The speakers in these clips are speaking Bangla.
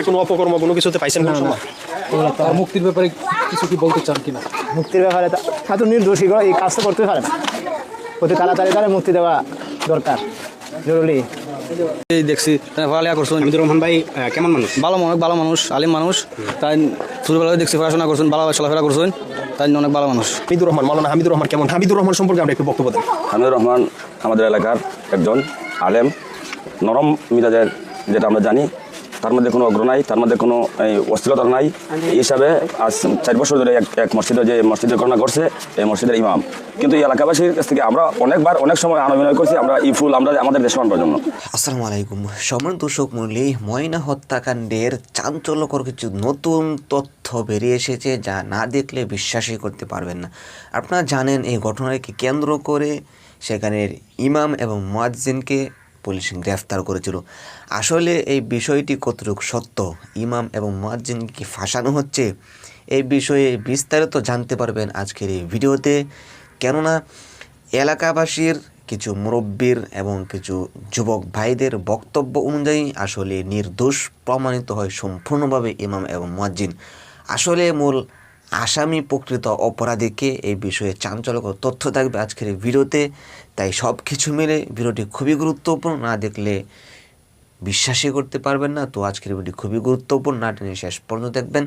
তারা কোনো অপকর্ম কোনো কিছুতে পাইছেন কোনো সময়? তার মুক্তির ব্যাপারে কিছু কি বলতে চান কিনা? মুক্তির ব্যাপারে তা- তা নির্দোষী করে এই কাজটা করতে পারে না। অতি তাড়াতাড়ি তারা মুক্তি দেওয়া দরকার জরুরি। এই দেখছি তাই পড়ালেখা করছেন। হামিদুর রহমান ভাই কেমন মানুষ? ভালো মানুষ ভালো মানুষ আলিম মানুষ। তাই ছোটবেলায় দেখছি পড়াশোনা করছেন ভালো চলাফেরা করছেন। তাই অনেক ভালো মানুষ। হামিদুর রহমান মালানা হামিদুর রহমান কেমন? হামিদুর রহমান সম্পর্কে আমরা একটু বক্তব্য দেন। হামিদুর রহমান আমাদের এলাকার একজন আলেম নরম মিজাজের যেটা আমরা জানি তার মধ্যে কোনো অগ্র নাই, তার মধ্যে কোনো অস্থিরতা নাই। এই হিসাবে আজ চার বছর ধরে এক এক মসজিদে যে মসজিদের ঘটনা করছে এই মসজিদের ইমাম। কিন্তু এই এলাকাবাসীর কাছ থেকে আমরা অনেকবার, অনেক সময় আনবিনয় করছি, আমরা এই ফুল আমরা আমাদের দেশ আনবার জন্য। আসসালামু আলাইকুম। সম্মান দর্শক মূল্যে ময়না হত্যাকাণ্ডের চাঞ্চল্যকর কিছু নতুন তথ্য বেরিয়ে এসেছে যা না দেখলে বিশ্বাসই করতে পারবেন না। আপনারা জানেন এই ঘটনাকে কেন্দ্র করে সেখানের ইমাম এবং মুয়াজ্জিনকে পুলিশ গ্রেফতার করেছিল। আসলে এই বিষয়টি কতটুকু সত্য, ইমাম এবং মুয়াজ্জিনকে কি ফাঁসানো হচ্ছে, এই বিষয়ে বিস্তারিত জানতে পারবেন আজকের এই ভিডিওতে। কেননা এলাকাবাসীর কিছু মুরব্বীর এবং কিছু যুবক ভাইদের বক্তব্য অনুযায়ী আসলে নির্দোষ প্রমাণিত হয় সম্পূর্ণভাবে ইমাম এবং মুয়াজ্জিন। আসলে মূল আসামি প্রকৃত অপরাধীকে এই বিষয়ে চাঞ্চল্যকর তথ্য থাকবে আজকের এই ভিডিওতে। তাই সব কিছু মিলে ভিডিওটি খুবই গুরুত্বপূর্ণ না দেখলে বিশ্বাসই করতে পারবেন না। তো আজকের ভিডিও খুবই গুরুত্বপূর্ণ না টেনে শেষ পর্যন্ত দেখবেন।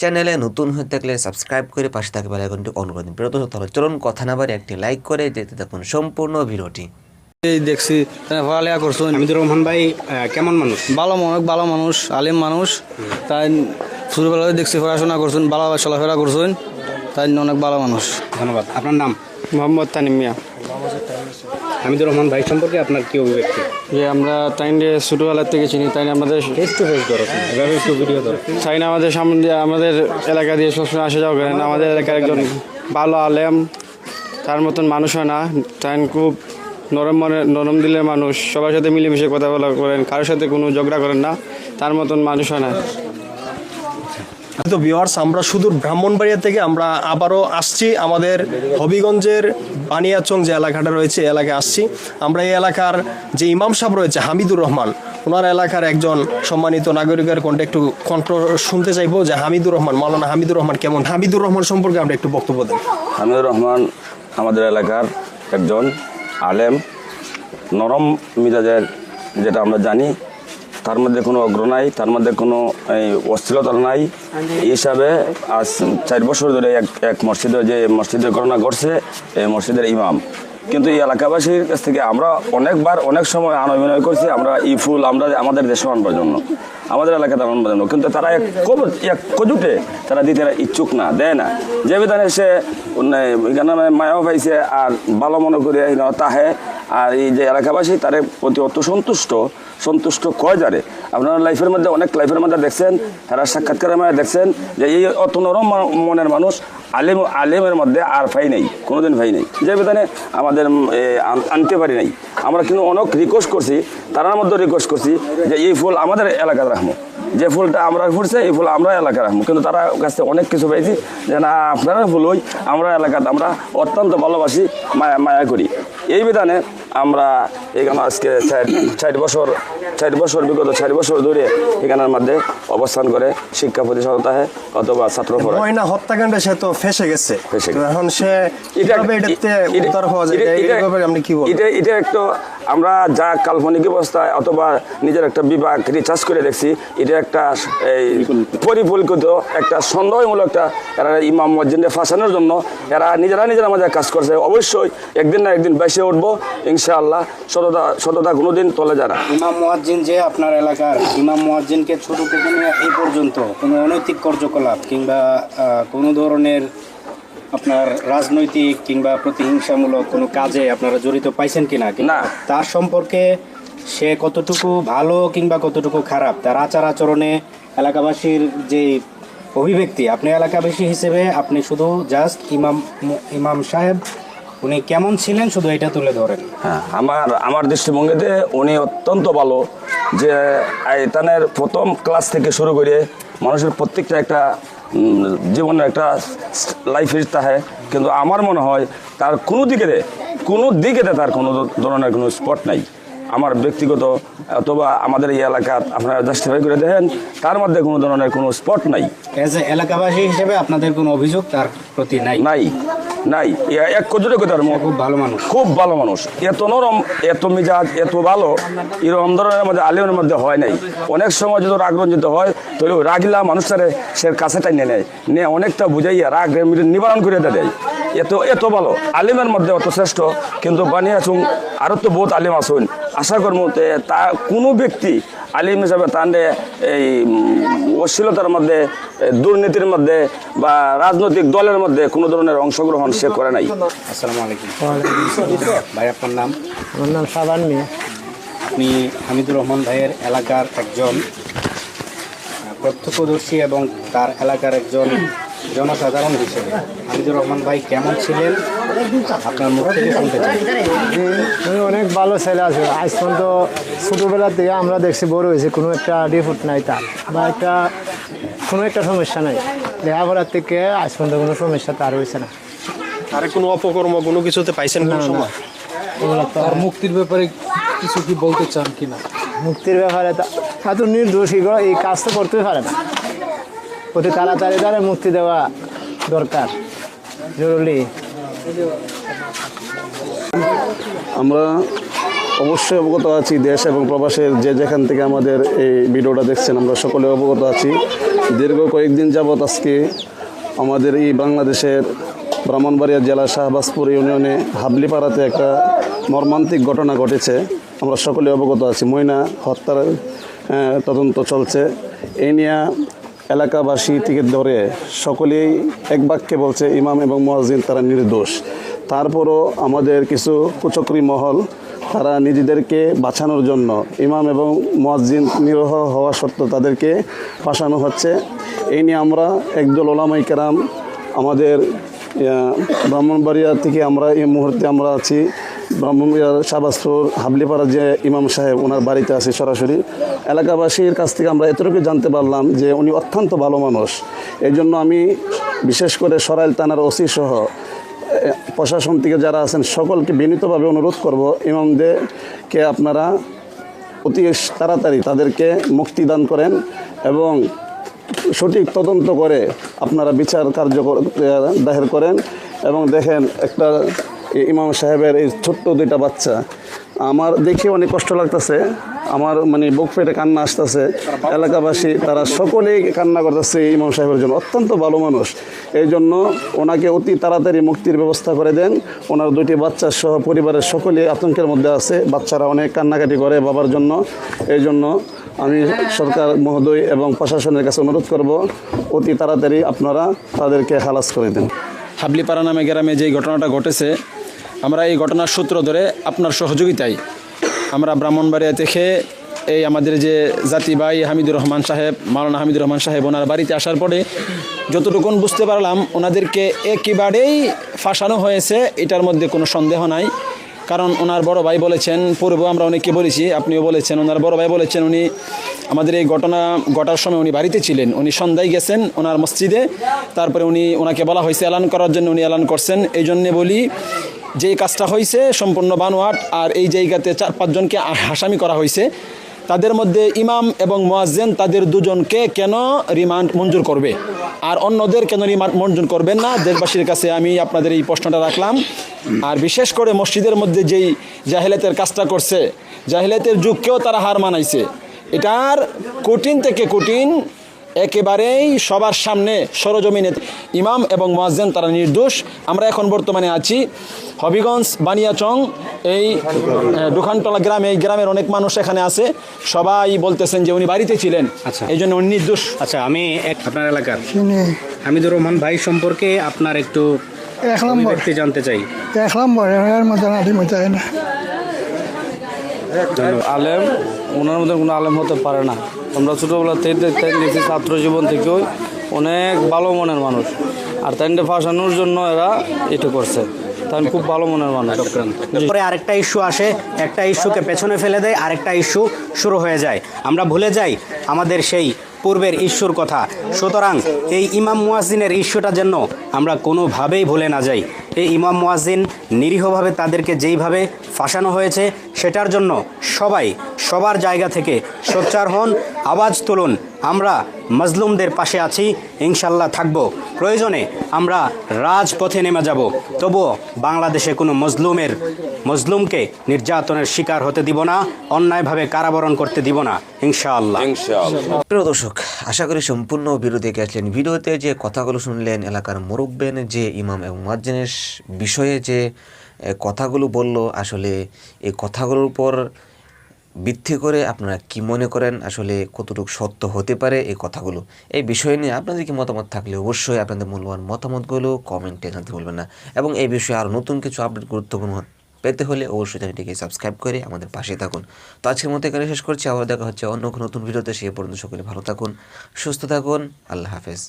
চ্যানেলে নতুন হয়ে থাকলে সাবস্ক্রাইব করে পাশে থাকবে বেল আইকনটি অন করে দিন। বিরত তাহলে চলুন কথা না বাড়ি একটি লাইক করে দেখতে থাকুন সম্পূর্ণ ভিডিওটি। এই দেখছি পড়ালেখা করছেন। হামিদুর রহমান ভাই কেমন মানুষ? ভালো মানুষ ভালো মানুষ আলিম মানুষ। তাই ছোটবেলায় দেখছি পড়াশোনা করছেন ভালো চলাফেরা করছেন তাই জন্য অনেক ভালো মানুষ। ধন্যবাদ। আপনার নাম? মোহাম্মদ তানিম মিয়া। হামিদুর রহমান ভাই সম্পর্কে আপনার কি অভিব্যক্তি? যে আমরা তাইনকে ছোটোবেলার থেকে চিনি তাই আমাদের ফেস টু ফেস ধরো এভাবে একটু ভিডিও ধরো। তাই আমাদের সামনে দিয়ে আমাদের এলাকা দিয়ে সবসময় আসা যাওয়া করেন আমাদের এলাকার একজন ভালো আলেম তার মতন মানুষ হয় না তাই খুব নরম মনে নরম দিলের মানুষ সবার সাথে মিলেমিশে কথা বলা করেন কারোর সাথে কোনো ঝগড়া করেন না তার মতন মানুষ হয় না। তো ভিওয়ার্স আমরা সুদূর ব্রাহ্মণবাড়িয়া থেকে আমরা আবারও আসছি আমাদের হবিগঞ্জের বানিয়াচং যে এলাকাটা রয়েছে এলাকায় আসছি। আমরা এই এলাকার যে ইমাম সাহেব রয়েছে, হামিদুর রহমান ওনার এলাকার একজন সম্মানিত নাগরিকের কণ্ঠে একটু কণ্ঠ শুনতে চাইব যে হামিদুর রহমান, মাওলানা হামিদুর রহমান কেমন? হামিদুর রহমান সম্পর্কে আমরা একটু বক্তব্য দেন। হামিদুর রহমান আমাদের এলাকার একজন আলেম, নরম মিজাজের, যেটা আমরা জানি তার মধ্যে কোনো অগ্র নাই, তার মধ্যে কোনো অস্থিরতা নাই। এই হিসাবে আজ চার বছর ধরে এক এক মসজিদে যে মসজিদের ঘটনা ঘটছে, এই মসজিদের ইমাম। কিন্তু এই এলাকাবাসীর কাছ থেকে আমরা অনেকবার, অনেক সময় আনবিনয় করছি, আমরা এই ফুল আমরা আমাদের দেশে আনবার জন্য, আমাদের এলাকাতে আনবার জন্য। কিন্তু তারা এক কব- এক কজুটে তারা দিতে ইচ্ছুক না, দেয় না। যে বিধানে সে এখানে মায়াও পাইছে আর ভালো মনে করে তাহে আর এই যে এলাকাবাসী তার প্রতি অত সন্তুষ্ট সন্তুষ্ট কয় যারে? আপনারা লাইফের মধ্যে, অনেক লাইফের মধ্যে দেখছেন, তারা সাক্ষাৎকারের মধ্যে দেখছেন যে এই অত নরম মনের মানুষ আলেম, আলেমের মধ্যে আর ফাই নেই, কোনোদিন ফাই নেই। যে বেতনে আমাদের আনতে পারি নাই। আমরা কিন্তু অনেক রিকোয়েস্ট করছি, তারার মধ্যে রিকোয়েস্ট করছি যে এই ফুল আমাদের এলাকার রাখব যে ফুলটা আমরা ফুটছে এই ফুল আমরা এলাকার রাখব কিন্তু তারা কাছে অনেক কিছু পাইছি যে না আপনারা ফুল হই আমরা এলাকাতে আমরা অত্যন্ত ভালোবাসি মায়া মায়া করি। এই বিধানে আমরা এখানে আজকে চার বছর ষাট বছর বিগত চার বছর ধরে এখানের মধ্যে অবস্থান করে শিক্ষা প্রতিষ্ঠানতায় অথবা ছাত্র ময়না হত্যাকাণ্ডে সে তো ফেসে গেছে। এখন সে এটা এটা একটু আমরা যা কাল্পনিক অবস্থায় অথবা নিজের একটা বিভাগ রিচার্জ করে দেখছি, এটা একটা এই পরিকল্পিত একটা সন্দেহমূলক একটা এরা ইমাম মসজিদে ফাঁসানোর জন্য এরা নিজেরা নিজেরা আমাদের কাজ করছে। অবশ্যই একদিন না একদিন বেসে উঠবো, ইনশাআল্লাহ সততা সততা কোনোদিন তলে না। ইমাম মুয়াজ্জিন যে আপনার এলাকার, ইমাম মুয়াজ্জিনকে ছোট থেকে নিয়ে এই পর্যন্ত কোনো অনৈতিক কার্যকলাপ কিংবা কোনো ধরনের আপনার রাজনৈতিক কিংবা প্রতিহিংসামূলক কোনো কাজে আপনারা জড়িত পাইছেন কিনা? না। তার সম্পর্কে সে কতটুকু ভালো কিংবা কতটুকু খারাপ? তার আচার আচরণে এলাকাবাসীর যে অভিব্যক্তি আপনি এলাকাবাসী হিসেবে আপনি শুধু জাস্ট ইমাম ইমাম সাহেব উনি কেমন ছিলেন শুধু এটা তুলে ধরেন। হ্যাঁ আমার আমার দৃষ্টিভঙ্গিতে উনি অত্যন্ত ভালো যে আয়তানের প্রথম ক্লাস থেকে শুরু করে মানুষের প্রত্যেকটা একটা জীবনের একটা লাইফ তা হয়। কিন্তু আমার মনে হয় তার কোনো দিকে কোনো দিকে তার কোনো ধরনের কোনো স্পট নাই। আমার ব্যক্তিগত অথবা আমাদের এই এলাকা আপনারা জাস্টিফাই করে দেখেন তার মধ্যে কোনো ধরনের কোনো স্পট নাই। এলাকাবাসী হিসেবে আপনাদের কোনো অভিযোগ তার প্রতি নাই? নাই। নাই। এক কোজরে কথা খুব ভালো মানুষ। খুব ভালো মানুষ। এত নরম এত মিজাজ এত ভালো এরকম ধরনের মধ্যে আলিমের মধ্যে হয় নাই। অনেক সময় যদি রাগ রঞ্জিত হয় তো রাগিলা মানুষটারে সে কাছে টাইনে নেয়। নিয়ে অনেকটা বুঝাইয়া রাগ নিবারণ করে দেয় এত এত ভালো। আলিমের মধ্যে অত শ্রেষ্ঠ কিন্তু বানিয়ে আসুন আরও তো বহুত আলিম আসুন আশা করব তে তা কোনো ব্যক্তি আলিম হিসাবে তাহলে এই অশ্লীলতার মধ্যে দুর্নীতির মধ্যে বা রাজনৈতিক দলের মধ্যে কোনো ধরনের অংশগ্রহণ সে করে নাই। আসসালামু আলাইকুম। ভাই আপনার নাম? আমার নাম সাবান মিয়া। আপনি হামিদুর রহমান ভাইয়ের এলাকার একজন প্রত্যক্ষদর্শী এবং তার এলাকার একজন জনসাধারণ হিসেবে হামিদুর রহমান ভাই কেমন ছিলেন? আপনার মুখ থেকে শুনতে চাই। উনি অনেক ভালো ছেলে আছে। আজ পর্যন্ত ছোটোবেলা থেকে আমরা দেখছি বড় হয়েছে কোনো একটা ডিফুট নাই তার বা একটা কোনো একটা সমস্যা নাই। লেখাপড়ার থেকে আজ পর্যন্ত কোনো সমস্যা তার হয়েছে না। আরে কোনো অপকর্ম কোনো কিছুতে পাইছেন কোন সময়? তার মুক্তির ব্যাপারে কিছু কি বলতে চান কিনা? মুক্তির ব্যাপারে তা- এত নির্দোষী গো, এই কাজ তো করতেই পারে না। অতি তাড়াতাড়ি তারা মুক্তি দেওয়া দরকার, জরুরি। আমরা অবশ্যই অবগত আছি দেশ এবং প্রবাসের যে যেখান থেকে আমাদের এই ভিডিওটা দেখছেন, আমরা সকলে অবগত আছি। দীর্ঘ কয়েকদিন যাবৎ আজকে আমাদের এই বাংলাদেশের ব্রাহ্মণবাড়িয়া জেলা শাহবাজপুর ইউনিয়নে হাবলিপাড়াতে একটা মর্মান্তিক ঘটনা ঘটেছে। আমরা সকলে অবগত আছি। ময়না হত্যার তদন্ত চলছে। এই নিয়ে এলাকাবাসী থেকে ধরে সকলেই এক বাক্যে বলছে, ইমাম এবং মহাজিন তারা নির্দোষ। তারপরও আমাদের কিছু কুচক্রী মহল, তারা নিজেদেরকে বাঁচানোর জন্য, ইমাম এবং মুয়াজ্জিন নিরহ হওয়া সত্ত্বেও তাদেরকে ফাঁসানো হচ্ছে। এই নিয়ে আমরা একদল ওলামাই কেরাম আমাদের ব্রাহ্মণবাড়িয়া থেকে আমরা এই মুহূর্তে আমরা আছি। শাহবাজপুর হাবলিপাড়া যে ইমাম সাহেব ওনার বাড়িতে আছে সরাসরি, এলাকাবাসীর কাছ থেকে আমরা এতটুকু জানতে পারলাম যে উনি অত্যন্ত ভালো মানুষ। এই জন্য আমি বিশেষ করে সরাইল থানার ওসি সহ প্রশাসন থেকে যারা আছেন সকলকে বিনীতভাবে অনুরোধ করব ইমামদেরকে আপনারা অতি তাড়াতাড়ি তাদেরকে মুক্তি দান করেন এবং সঠিক তদন্ত করে আপনারা বিচার কার্যকর দাহের করেন এবং দেখেন একটা ইমাম সাহেবের এই ছোট্ট দুইটা বাচ্চা, আমার দেখে অনেক কষ্ট লাগতেছে। আমার মানে বুক পেটে কান্না আসতেছে। এলাকাবাসী, তারা সকলেই কান্না করতেছে ইমাম সাহেবের জন্য। অত্যন্ত ভালো মানুষ। এই জন্য ওনাকে অতি তাড়াতাড়ি মুক্তির ব্যবস্থা করে দেন। ওনার দুইটি বাচ্চা সহ পরিবারের সকলে আতঙ্কের মধ্যে আছে। বাচ্চারা অনেক কান্নাকাটি করে বাবার জন্য। এই জন্য আমি সরকার মহোদয় এবং প্রশাসনের কাছে অনুরোধ করব, অতি তাড়াতাড়ি আপনারা তাদেরকে খালাস করে দেন। হাবলিপাড়া নামে গ্রামে যে ঘটনাটা ঘটেছে আমরা এই ঘটনার সূত্র ধরে আপনার সহযোগিতায় আমরা ব্রাহ্মণবাড়িয়া থেকে এই আমাদের যে জাতি ভাই হামিদুর রহমান সাহেব, মাওলানা হামিদুর রহমান সাহেব, ওনার বাড়িতে আসার পরে যতটুকুন বুঝতে পারলাম, ওনাদেরকে একেবারেই ফাঁসানো হয়েছে, এটার মধ্যে কোনো সন্দেহ নাই। কারণ ওনার বড় ভাই বলেছেন পূর্বে আমরা অনেককে বলেছি, আপনিও বলেছেন, ওনার বড় ভাই বলেছেন, উনি আমাদের এই ঘটনা ঘটার সময় উনি বাড়িতে ছিলেন, উনি সন্ধ্যায় গেছেন ওনার মসজিদে, তারপরে উনি ওনাকে বলা হয়েছে, এলান করার জন্য উনি এলান করছেন, এই জন্যে বলি যে কাজটা হয়েছে সম্পূর্ণ বানোয়াট, আর এই জায়গাতে চার পাঁচজনকে আসামি করা হয়েছে তাদের মধ্যে ইমাম এবং মোয়াজ্জেন, তাদের দুজনকে কেন রিমান্ড মঞ্জুর করবে? আর অন্যদের কেন রিমান্ড মঞ্জুর করবেন না? দেশবাসীর কাছে আমি আপনাদের এই প্রশ্নটা রাখলাম। আর বিশেষ করে মসজিদের মধ্যে যেই জাহিলাতের কাজটা করছে, জাহিলাতের যুগকেও তারা হার মানাইছে। এটার কঠিন থেকে কঠিন, একেবারেই সবার সামনে সরজমিনে ইমাম এবং মোয়াজ্জেন তারা নির্দোষ। আমরা এখন বর্তমানে আছি হবিগঞ্জ বানিয়াচং এই দোকানতলা গ্রামে এই গ্রামের অনেক মানুষ এখানে আছে। সবাই বলতেছেন যে উনি বাড়িতে ছিলেন। আচ্ছা। এই জন্য উনি নির্দোষ। আচ্ছা আমি এক আপনার এলাকার। হামিদুর রহমান ভাই সম্পর্কে আপনার একটু এক নম্বর। জানতে চাই। এক নম্বর এর নাটি মতো না। আলেম ওনার মধ্যে কোনো আলেম হতে পারে না। আমরা ছোটোবেলা থেকে দেখছি ছাত্র জীবন থেকেও অনেক ভালো মনের মানুষ। আর তাইনটা ফাঁসানোর জন্য এরা এটা করছে। তাই খুব ভালো মনের মানুষ। পরে আরেকটা ইস্যু আসে, একটা ইস্যুকে পেছনে ফেলে দেয়, আরেকটা ইস্যু শুরু হয়ে যায়। আমরা ভুলে যাই আমাদের সেই পূর্বের ইস্যুর কথা। সুতরাং এই ইমাম মুয়াজিনের ইস্যুটা যেন আমরা কোনোভাবেই ভুলে না যাই। এই ইমাম মুয়াজিন নিরীহভাবে তাদেরকে যেইভাবে ফাঁসানো হয়েছে সেটার জন্য সবাই সবার জায়গা থেকে সোচ্চার হন আওয়াজ তুলুন। আমরা মজলুমদের পাশে আছি ইনশাল্লাহ থাকব। প্রয়োজনে আমরা রাজপথে নেমে যাব। তবুও বাংলাদেশে কোনো মজলুমের মজলুমকে নির্যাতনের শিকার হতে দিব না অন্যায়ভাবে কারাবরণ করতে দিব না ইনশাআল্লাহ। প্রিয় দর্শক আশা করি সম্পূর্ণ বিরোধী আসলেন ভিডিওতে যে কথাগুলো শুনলেন এলাকার মুরব্বেন যে ইমাম এবং মুয়াজ্জিনের বিষয়ে যে কথাগুলো বলল, আসলে এই কথাগুলোর উপর ভিত্তি করে আপনারা কি মনে করেন, আসলে কতটুকু সত্য হতে পারে এই কথাগুলো? এই বিষয় নিয়ে আপনাদের কি মতামত থাকলে অবশ্যই আপনাদের মূল্যবান মতামতগুলো কমেন্টে জানতে ভুলবেন না। এবং এই বিষয়ে আরও নতুন কিছু আপডেট গুরুত্বপূর্ণ পেতে হলে অবশ্যই চ্যানেলটিকে সাবস্ক্রাইব করে আমাদের পাশে থাকুন। তো আজকের মতো এখানে শেষ করছি, আবার দেখা হচ্ছে অন্য নতুন ভিডিওতে, সে পর্যন্ত সকলে ভালো থাকুন, সুস্থ থাকুন, আল্লাহ হাফেজ।